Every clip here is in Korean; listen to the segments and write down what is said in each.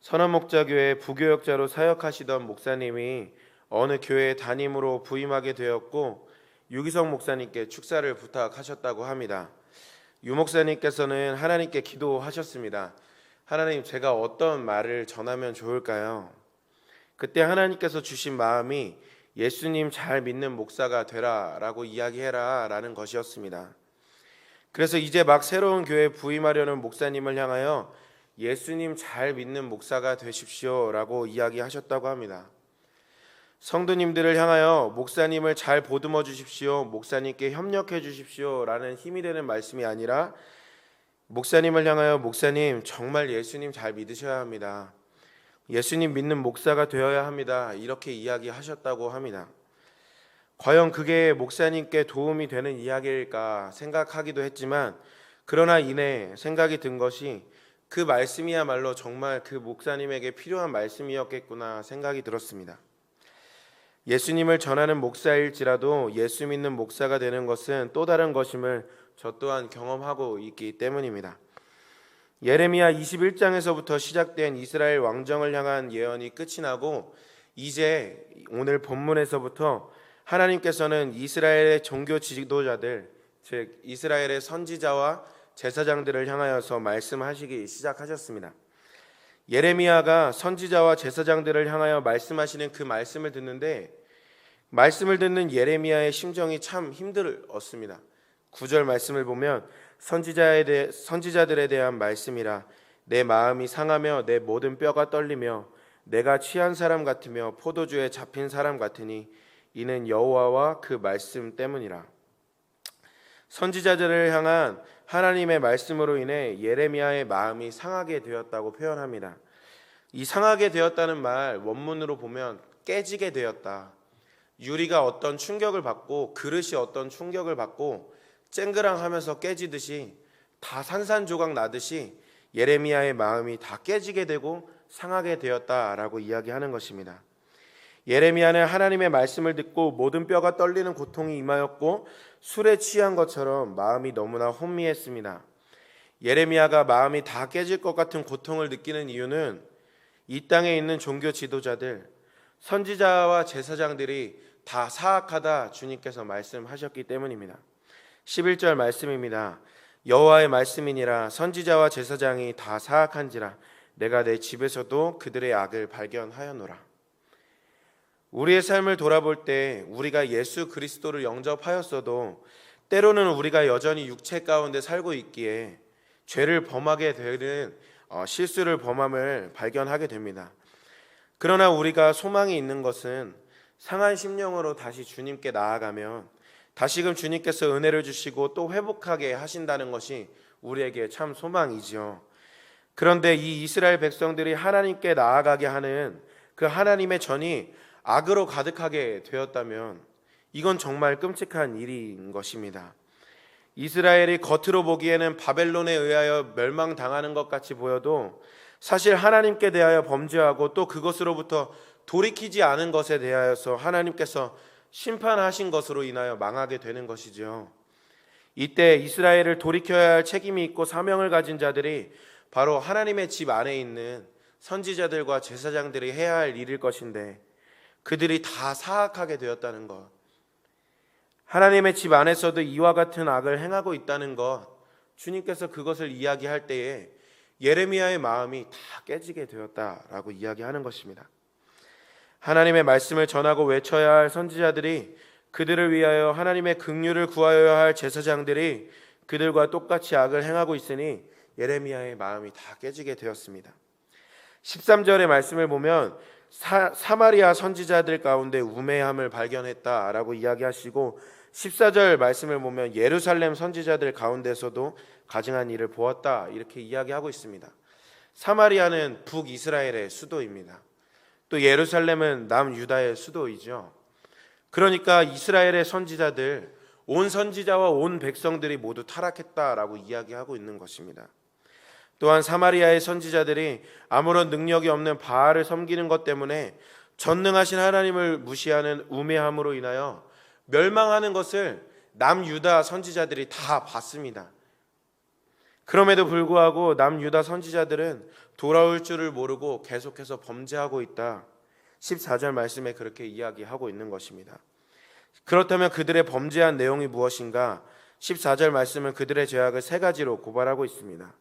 선원목자교회 부교역자로 사역하시던 목사님이 어느 교회 담임으로 부임하게 되었고 유기성 목사님께 축사를 부탁하셨다고 합니다. 유 목사님께서는 하나님께 기도하셨습니다. 하나님, 제가 어떤 말을 전하면 좋을까요? 그때 하나님께서 주신 마음이 예수님 잘 믿는 목사가 되라라고 이야기해라 라는 것이었습니다. 그래서 이제 막 새로운 교회 부임하려는 목사님을 향하여 예수님 잘 믿는 목사가 되십시오라고 이야기하셨다고 합니다. 성도님들을 향하여 목사님을 잘 보듬어 주십시오. 목사님께 협력해 주십시오라는 힘이 되는 말씀이 아니라 목사님을 향하여 목사님 정말 예수님 잘 믿으셔야 합니다. 예수님 믿는 목사가 되어야 합니다. 이렇게 이야기하셨다고 합니다. 과연 그게 목사님께 도움이 되는 이야기일까 생각하기도 했지만 그러나 이내 생각이 든 것이 그 말씀이야말로 정말 그 목사님에게 필요한 말씀이었겠구나 생각이 들었습니다. 예수님을 전하는 목사일지라도 예수 믿는 목사가 되는 것은 또 다른 것임을 저 또한 경험하고 있기 때문입니다. 예레미야 21장에서부터 시작된 이스라엘 왕정을 향한 예언이 끝이 나고 이제 오늘 본문에서부터 하나님께서는 이스라엘의 종교 지도자들 즉 이스라엘의 선지자와 제사장들을 향하여서 말씀하시기 시작하셨습니다. 예레미야가 선지자와 제사장들을 향하여 말씀하시는 그 말씀을 듣는데 말씀을 듣는 예레미야의 심정이 참 힘들었습니다. 구절 말씀을 보면 선지자에 대해 선지자들에 대한 말씀이라 내 마음이 상하며 내 모든 뼈가 떨리며 내가 취한 사람 같으며 포도주에 잡힌 사람 같으니 이는 여호와와 그 말씀 때문이라. 선지자들을 향한 하나님의 말씀으로 인해 예레미야의 마음이 상하게 되었다고 표현합니다. 이 상하게 되었다는 말 원문으로 보면 깨지게 되었다. 유리가 어떤 충격을 받고 그릇이 어떤 충격을 받고 쨍그랑 하면서 깨지듯이 다 산산조각 나듯이 예레미야의 마음이 다 깨지게 되고 상하게 되었다라고 이야기하는 것입니다. 예레미야는 하나님의 말씀을 듣고 모든 뼈가 떨리는 고통이 임하였고 술에 취한 것처럼 마음이 너무나 혼미했습니다. 예레미야가 마음이 다 깨질 것 같은 고통을 느끼는 이유는 이 땅에 있는 종교 지도자들, 선지자와 제사장들이 다 사악하다 주님께서 말씀하셨기 때문입니다. 11절 말씀입니다. 여호와의 말씀이니라 선지자와 제사장이 다 사악한지라 내가 내 집에서도 그들의 악을 발견하였노라. 우리의 삶을 돌아볼 때 우리가 예수 그리스도를 영접하였어도 때로는 우리가 여전히 육체 가운데 살고 있기에 죄를 범하게 되는 어, 실수를 범함을 발견하게 됩니다. 그러나 우리가 소망이 있는 것은 상한 심령으로 다시 주님께 나아가면 다시금 주님께서 은혜를 주시고 또 회복하게 하신다는 것이 우리에게 참 소망이지요. 그런데 이 이스라엘 백성들이 하나님께 나아가게 하는 그 하나님의 전이 악으로 가득하게 되었다면 이건 정말 끔찍한 일인 것입니다. 이스라엘이 겉으로 보기에는 바벨론에 의하여 멸망당하는 것 같이 보여도 사실 하나님께 대하여 범죄하고 또 그것으로부터 돌이키지 않은 것에 대하여서 하나님께서 심판하신 것으로 인하여 망하게 되는 것이죠. 이때 이스라엘을 돌이켜야 할 책임이 있고 사명을 가진 자들이 바로 하나님의 집 안에 있는 선지자들과 제사장들이 해야 할 일일 것인데 그들이 다 사악하게 되었다는 것. 하나님의 집 안에서도 이와 같은 악을 행하고 있다는 것. 주님께서 그것을 이야기할 때에 예레미야의 마음이 다 깨지게 되었다라고 이야기하는 것입니다. 하나님의 말씀을 전하고 외쳐야 할 선지자들이 그들을 위하여 하나님의 긍휼을 구하여야 할 제사장들이 그들과 똑같이 악을 행하고 있으니 예레미야의 마음이 다 깨지게 되었습니다. 13절의 말씀을 보면 사, 사마리아 선지자들 가운데 우매함을 발견했다라고 이야기하시고 14절 말씀을 보면 예루살렘 선지자들 가운데서도 가증한 일을 보았다 이렇게 이야기하고 있습니다. 사마리아는 북이스라엘의 수도입니다. 또 예루살렘은 남유다의 수도이죠. 그러니까 이스라엘의 선지자들 온 선지자와 온 백성들이 모두 타락했다라고 이야기하고 있는 것입니다. 또한 사마리아의 선지자들이 아무런 능력이 없는 바알을 섬기는 것 때문에 전능하신 하나님을 무시하는 우매함으로 인하여 멸망하는 것을 남유다 선지자들이 다 봤습니다. 그럼에도 불구하고 남유다 선지자들은 돌아올 줄을 모르고 계속해서 범죄하고 있다. 14절 말씀에 그렇게 이야기하고 있는 것입니다. 그렇다면 그들의 범죄한 내용이 무엇인가? 14절 말씀은 그들의 죄악을 세 가지로 고발하고 있습니다.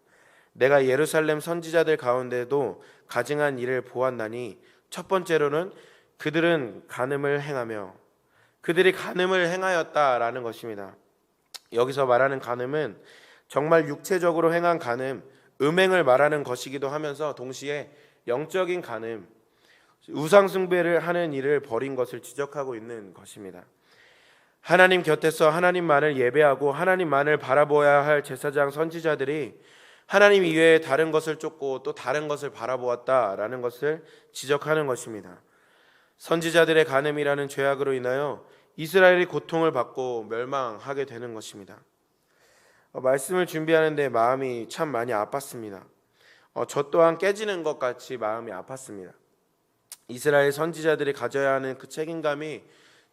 내가 예루살렘 선지자들 가운데도 가증한 일을 보았나니 첫 번째로는 그들은 간음을 행하며 그들이 간음을 행하였다라는 것입니다. 여기서 말하는 간음은 정말 육체적으로 행한 간음, 음행을 말하는 것이기도 하면서 동시에 영적인 간음, 우상 숭배를 하는 일을 벌인 것을 지적하고 있는 것입니다. 하나님 곁에서 하나님만을 예배하고 하나님만을 바라보아야 할 제사장 선지자들이 하나님 이외에 다른 것을 쫓고 또 다른 것을 바라보았다라는 것을 지적하는 것입니다. 선지자들의 간음이라는 죄악으로 인하여 이스라엘이 고통을 받고 멸망하게 되는 것입니다. 어, 말씀을 준비하는데 마음이 참 많이 아팠습니다. 어, 저 또한 깨지는 것 같이 마음이 아팠습니다. 이스라엘 선지자들이 가져야 하는 그 책임감이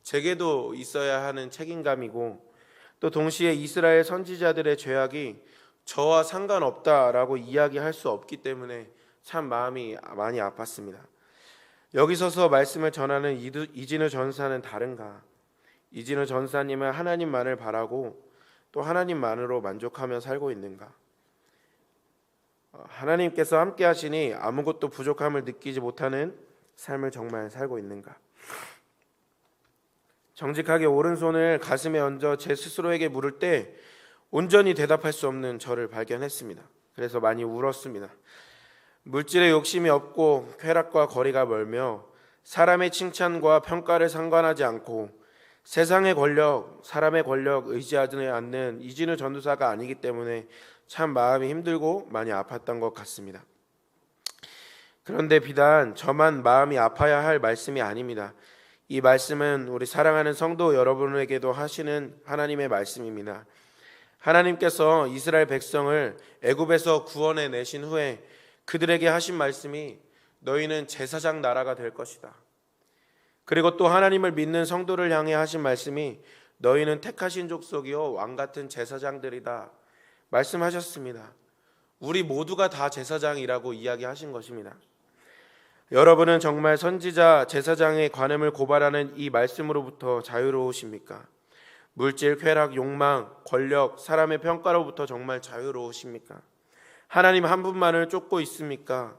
제게도 있어야 하는 책임감이고 또 동시에 이스라엘 선지자들의 죄악이 저와 상관없다라고 이야기할 수 없기 때문에 참 마음이 많이 아팠습니다. 여기 서서 말씀을 전하는 이진우 전사는 다른가? 이진우 전사님은 하나님만을 바라고 또 하나님만으로 만족하며 살고 있는가? 어, 하나님께서 함께 하시니 아무것도 부족함을 느끼지 못하는 삶을 정말 살고 있는가? 정직하게 오른손을 가슴에 얹어 제 스스로에게 물을 때 온전히 대답할 수 없는 저를 발견했습니다. 그래서 많이 울었습니다. 물질에 욕심이 없고 쾌락과 거리가 멀며 사람의 칭찬과 평가를 상관하지 않고 세상의 권력, 사람의 권력 의지하지 않는 이진우 전도사가 아니기 때문에 참 마음이 힘들고 많이 아팠던 것 같습니다. 그런데 비단 저만 마음이 아파야 할 말씀이 아닙니다. 이 말씀은 우리 사랑하는 성도 여러분에게도 하시는 하나님의 말씀입니다. 하나님께서 이스라엘 백성을 애굽에서 구원해 내신 후에 그들에게 하신 말씀이 너희는 제사장 나라가 될 것이다. 그리고 또 하나님을 믿는 성도를 향해 하신 말씀이 너희는 택하신 족속이요 왕 같은 제사장들이다. 말씀하셨습니다. 우리 모두가 다 제사장이라고 이야기하신 것입니다. 여러분은 정말 선지자 제사장의 관음을 고발하는 이 말씀으로부터 자유로우십니까? 물질, 쾌락, 욕망, 권력, 사람의 평가로부터 정말 자유로우십니까? 하나님 한 분만을 쫓고 있습니까?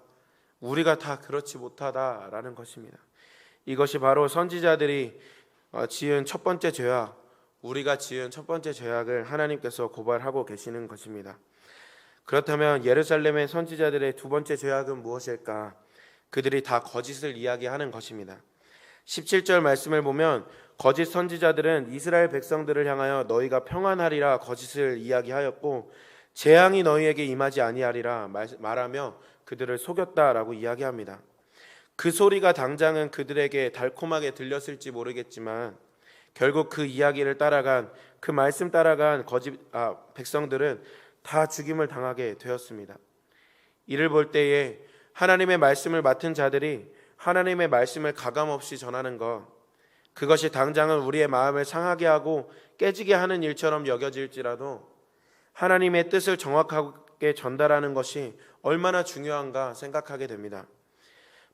우리가 다 그렇지 못하다라는 것입니다. 이것이 바로 선지자들이 어, 지은 첫 번째 죄악, 우리가 지은 첫 번째 죄악을 하나님께서 고발하고 계시는 것입니다. 그렇다면 예루살렘의 선지자들의 두 번째 죄악은 무엇일까? 그들이 다 거짓을 이야기하는 것입니다. 17절 말씀을 보면 거짓 선지자들은 이스라엘 백성들을 향하여 너희가 평안하리라 거짓을 이야기하였고 재앙이 너희에게 임하지 아니하리라 말- 말하며 그들을 속였다라고 이야기합니다. 그 소리가 당장은 그들에게 달콤하게 들렸을지 모르겠지만 결국 그 이야기를 따라간 그 말씀 따라간 거짓 아, 백성들은 다 죽임을 당하게 되었습니다. 이를 볼 때에 하나님의 말씀을 맡은 자들이 하나님의 말씀을 가감 없이 전하는 것 그것이 당장은 우리의 마음을 상하게 하고 깨지게 하는 일처럼 여겨질지라도 하나님의 뜻을 정확하게 전달하는 것이 얼마나 중요한가 생각하게 됩니다.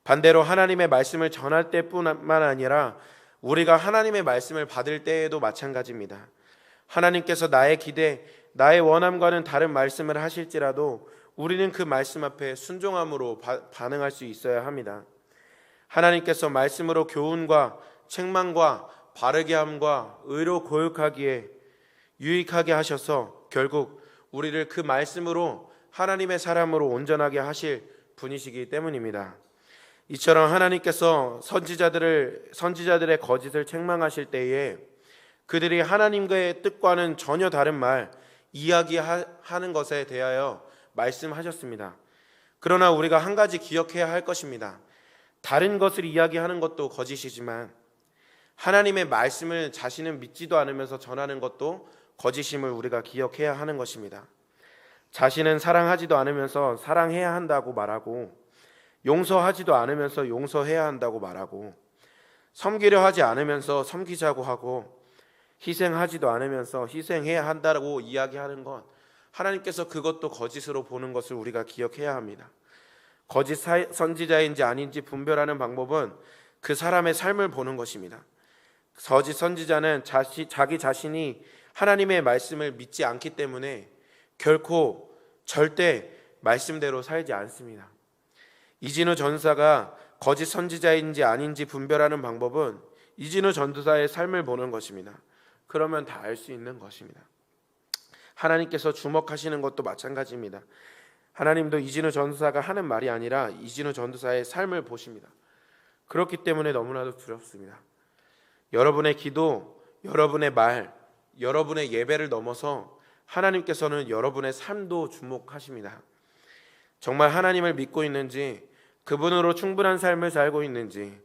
반대로 하나님의 말씀을 전할 때뿐만 아니라 우리가 하나님의 말씀을 받을 때에도 마찬가지입니다. 하나님께서 나의 기대, 나의 원함과는 다른 말씀을 하실지라도 우리는 그 말씀 앞에 순종함으로 바- 반응할 수 있어야 합니다. 하나님께서 말씀으로 교훈과 책망과 바르게 함과 의로 고육하기에 유익하게 하셔서 결국 우리를 그 말씀으로 하나님의 사람으로 온전하게 하실 분이시기 때문입니다. 이처럼 하나님께서 선지자들을 선지자들의 거짓을 책망하실 때에 그들이 하나님과의 뜻과는 전혀 다른 말 이야기하는 것에 대하여 말씀하셨습니다. 그러나 우리가 한 가지 기억해야 할 것입니다. 다른 것을 이야기하는 것도 거짓이지만 하나님의 말씀을 자신은 믿지도 않으면서 전하는 것도 거짓임을 우리가 기억해야 하는 것입니다. 자신은 사랑하지도 않으면서 사랑해야 한다고 말하고 용서하지도 않으면서 용서해야 한다고 말하고 섬기려 하지 않으면서 섬기자고 하고 희생하지도 않으면서 희생해야 한다고 이야기하는 것 하나님께서 그것도 거짓으로 보는 것을 우리가 기억해야 합니다. 거짓 사- 선지자인지 아닌지 분별하는 방법은 그 사람의 삶을 보는 것입니다. 거짓 선지자는 자시, 자기 자신이 하나님의 말씀을 믿지 않기 때문에 결코 절대 말씀대로 살지 않습니다. 이진우 전사가 거짓 선지자인지 아닌지 분별하는 방법은 이진우 전도사의 삶을 보는 것입니다. 그러면 다 알 수 있는 것입니다. 하나님께서 주목하시는 것도 마찬가지입니다. 하나님도 이진우 전도사가 하는 말이 아니라 이진우 전도사의 삶을 보십니다. 그렇기 때문에 너무나도 두렵습니다. 여러분의 기도, 여러분의 말, 여러분의 예배를 넘어서 하나님께서는 여러분의 삶도 주목하십니다. 정말 하나님을 믿고 있는지, 그분으로 충분한 삶을 살고 있는지,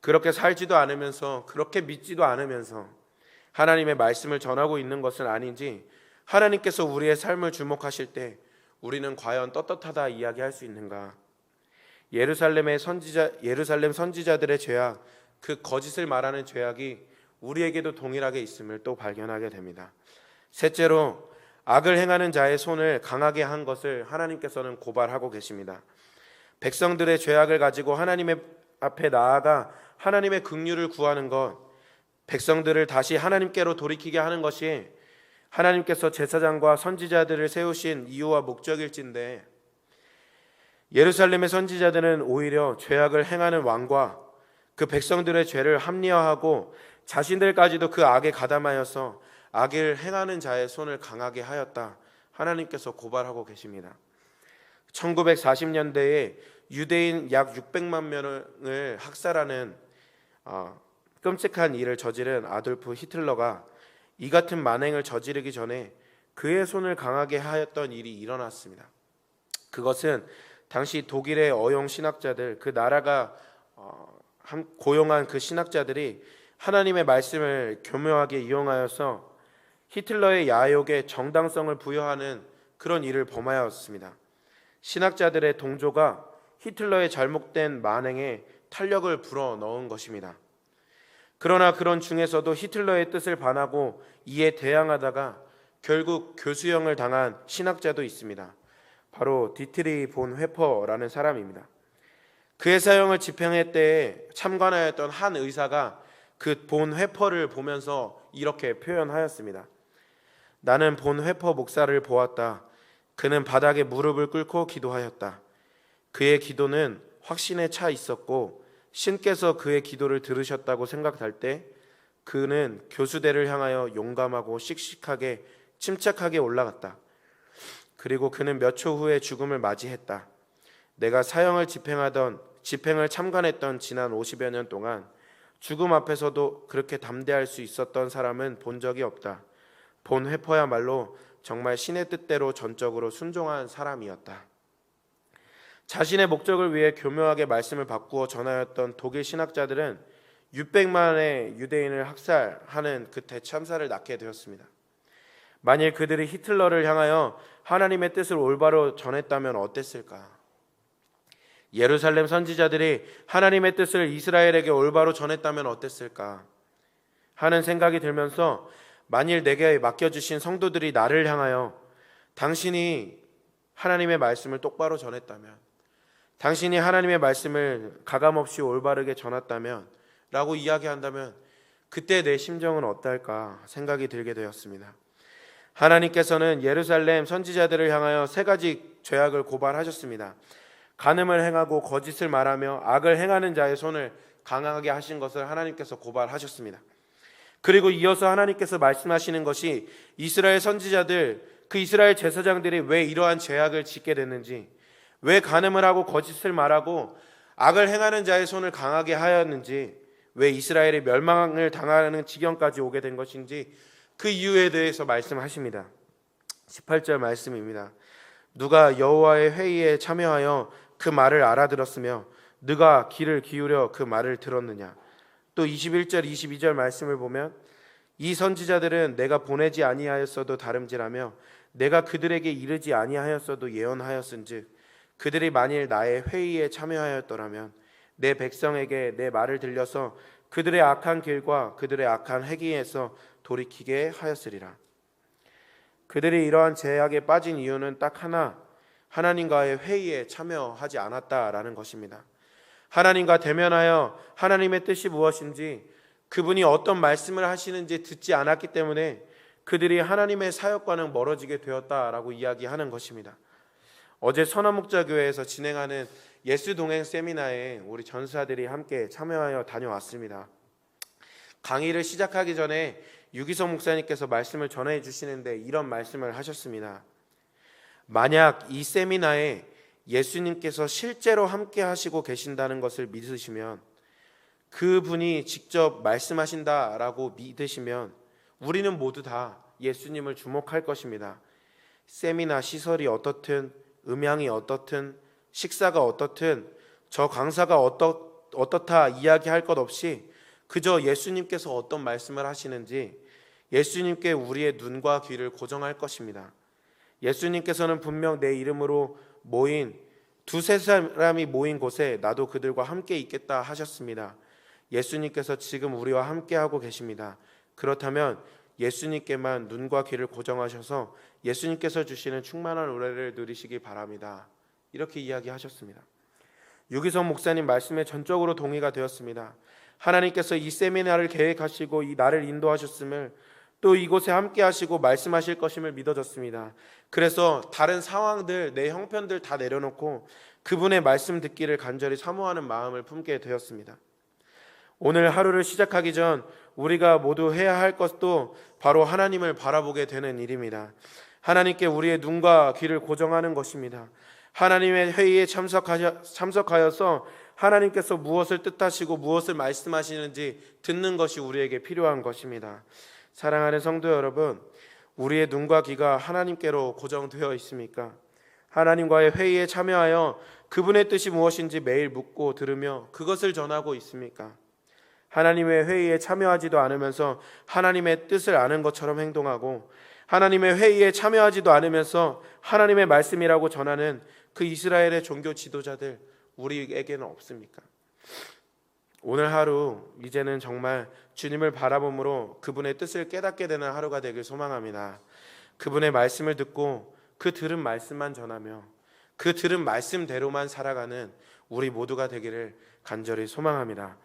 그렇게 살지도 않으면서, 그렇게 믿지도 않으면서 하나님의 말씀을 전하고 있는 것은 아닌지, 하나님께서 우리의 삶을 주목하실 때 우리는 과연 떳떳하다 이야기할 수 있는가? 예루살렘의 선지자 예루살렘 선지자들의 죄악 그 거짓을 말하는 죄악이 우리에게도 동일하게 있음을 또 발견하게 됩니다. 셋째로 악을 행하는 자의 손을 강하게 한 것을 하나님께서는 고발하고 계십니다. 백성들의 죄악을 가지고 하나님의 앞에 나아가 하나님의 긍휼을 구하는 것, 백성들을 다시 하나님께로 돌이키게 하는 것이 하나님께서 제사장과 선지자들을 세우신 이유와 목적일진데 예루살렘의 선지자들은 오히려 죄악을 행하는 왕과 그 백성들의 죄를 합리화하고 자신들까지도 그 악에 가담하여서 악을 행하는 자의 손을 강하게 하였다. 하나님께서 고발하고 계십니다. 1940년대에 유대인 약 600만 명을 학살하는 어, 끔찍한 일을 저지른 아돌프 히틀러가 이 같은 만행을 저지르기 전에 그의 손을 강하게 하였던 일이 일어났습니다. 그것은 당시 독일의 어용 신학자들 그 나라가 어, 한- 고용한 그 신학자들이 하나님의 말씀을 교묘하게 이용하여서 히틀러의 야욕에 정당성을 부여하는 그런 일을 범하였습니다. 신학자들의 동조가 히틀러의 잘못된 만행에 탄력을 불어 넣은 것입니다. 그러나 그런 중에서도 히틀러의 뜻을 반하고 이에 대항하다가 결국 교수형을 당한 신학자도 있습니다. 바로 디트리 본 회퍼라는 사람입니다. 그의 사형을 집행할 때에 참관하였던 한 의사가 그 본 회퍼를 보면서 이렇게 표현하였습니다. 나는 본 회퍼 목사를 보았다. 그는 바닥에 무릎을 꿇고 기도하였다. 그의 기도는 확신에 차 있었고 신께서 그의 기도를 들으셨다고 생각할 때 그는 교수대를 향하여 용감하고 씩씩하게 침착하게 올라갔다. 그리고 그는 몇 초 후에 죽음을 맞이했다. 내가 사형을 집행하던 집행을 참관했던 지난 50여 년 동안 죽음 앞에서도 그렇게 담대할 수 있었던 사람은 본 적이 없다. 본 회퍼야말로 정말 신의 뜻대로 전적으로 순종한 사람이었다. 자신의 목적을 위해 교묘하게 말씀을 바꾸어 전하였던 독일 신학자들은 600만의 유대인을 학살하는 그 대참사를 낳게 되었습니다. 만일 그들이 히틀러를 향하여 하나님의 뜻을 올바로 전했다면 어땠을까? 예루살렘 선지자들이 하나님의 뜻을 이스라엘에게 올바로 전했다면 어땠을까? 하는 생각이 들면서 만일 내게 맡겨주신 성도들이 나를 향하여 당신이 하나님의 말씀을 똑바로 전했다면, 당신이 하나님의 말씀을 가감없이 올바르게 전했다면, 라고 이야기한다면, 그때 내 심정은 어떨까 생각이 들게 되었습니다. 하나님께서는 예루살렘 선지자들을 향하여 세 가지 죄악을 고발하셨습니다. 간음을 행하고 거짓을 말하며 악을 행하는 자의 손을 강하게 하신 것을 하나님께서 고발하셨습니다. 그리고 이어서 하나님께서 말씀하시는 것이 이스라엘 선지자들, 그 이스라엘 제사장들이 왜 이러한 죄악을 짓게 됐는지, 왜 간음을 하고 거짓을 말하고 악을 행하는 자의 손을 강하게 하였는지, 왜 이스라엘이 멸망을 당하는 지경까지 오게 된 것인지 그 이유에 대해서 말씀하십니다. 18절 말씀입니다. 누가 여호와의 회의에 참여하여 그 말을 알아들었으며 누가 귀를 기울여 그 말을 들었느냐. 또 21절 22절 말씀을 보면 이 선지자들은 내가 보내지 아니하였어도 다름질하며 내가 그들에게 이르지 아니하였어도 예언하였은즉 그들이 만일 나의 회의에 참여하였더라면 내 백성에게 내 말을 들려서 그들의 악한 길과 그들의 악한 행위에서 돌이키게 하였으리라. 그들이 이러한 제약에 빠진 이유는 딱 하나 하나님과의 회의에 참여하지 않았다라는 것입니다. 하나님과 대면하여 하나님의 뜻이 무엇인지 그분이 어떤 말씀을 하시는지 듣지 않았기 때문에 그들이 하나님의 사역과는 멀어지게 되었다라고 이야기하는 것입니다. 어제 선화목자교회에서 진행하는 예수 동행 세미나에 우리 전사들이 함께 참여하여 다녀왔습니다. 강의를 시작하기 전에 유기성 목사님께서 말씀을 전해 주시는데 이런 말씀을 하셨습니다. 만약 이 세미나에 예수님께서 실제로 함께 하시고 계신다는 것을 믿으시면 그분이 직접 말씀하신다라고 믿으시면 우리는 모두 다 예수님을 주목할 것입니다. 세미나 시설이 어떻든 음향이 어떻든 식사가 어떻든 저 강사가 어떻, 어떻다 이야기할 것 없이 그저 예수님께서 어떤 말씀을 하시는지 예수님께 우리의 눈과 귀를 고정할 것입니다. 예수님께서는 분명 내 이름으로 모인 두세 사람이 모인 곳에 나도 그들과 함께 있겠다 하셨습니다. 예수님께서 지금 우리와 함께 하고 계십니다. 그렇다면 예수님께만 눈과 귀를 고정하셔서 예수님께서 주시는 충만한 은혜를 누리시기 바랍니다. 이렇게 이야기하셨습니다. 유기성 목사님 말씀에 전적으로 동의가 되었습니다. 하나님께서 이 세미나를 계획하시고 이 나를 인도하셨음을 또 이곳에 함께 하시고 말씀하실 것임을 믿어졌습니다. 그래서 다른 상황들, 내 형편들 다 내려놓고 그분의 말씀 듣기를 간절히 사모하는 마음을 품게 되었습니다. 오늘 하루를 시작하기 전 우리가 모두 해야 할 것도 바로 하나님을 바라보게 되는 일입니다. 하나님께 우리의 눈과 귀를 고정하는 것입니다. 하나님의 회의에 참석하여, 참석하여서 하나님께서 무엇을 뜻하시고 무엇을 말씀하시는지 듣는 것이 우리에게 필요한 것입니다. 사랑하는 성도 여러분, 우리의 눈과 귀가 하나님께로 고정되어 있습니까? 하나님과의 회의에 참여하여 그분의 뜻이 무엇인지 매일 묻고 들으며 그것을 전하고 있습니까? 하나님의 회의에 참여하지도 않으면서 하나님의 뜻을 아는 것처럼 행동하고 하나님의 회의에 참여하지도 않으면서 하나님의 말씀이라고 전하는 그 이스라엘의 종교 지도자들 우리에게는 없습니까? 오늘 하루 이제는 정말 주님을 바라봄으로 그분의 뜻을 깨닫게 되는 하루가 되길 소망합니다. 그분의 말씀을 듣고 그 들은 말씀만 전하며 그 들은 말씀대로만 살아가는 우리 모두가 되기를 간절히 소망합니다.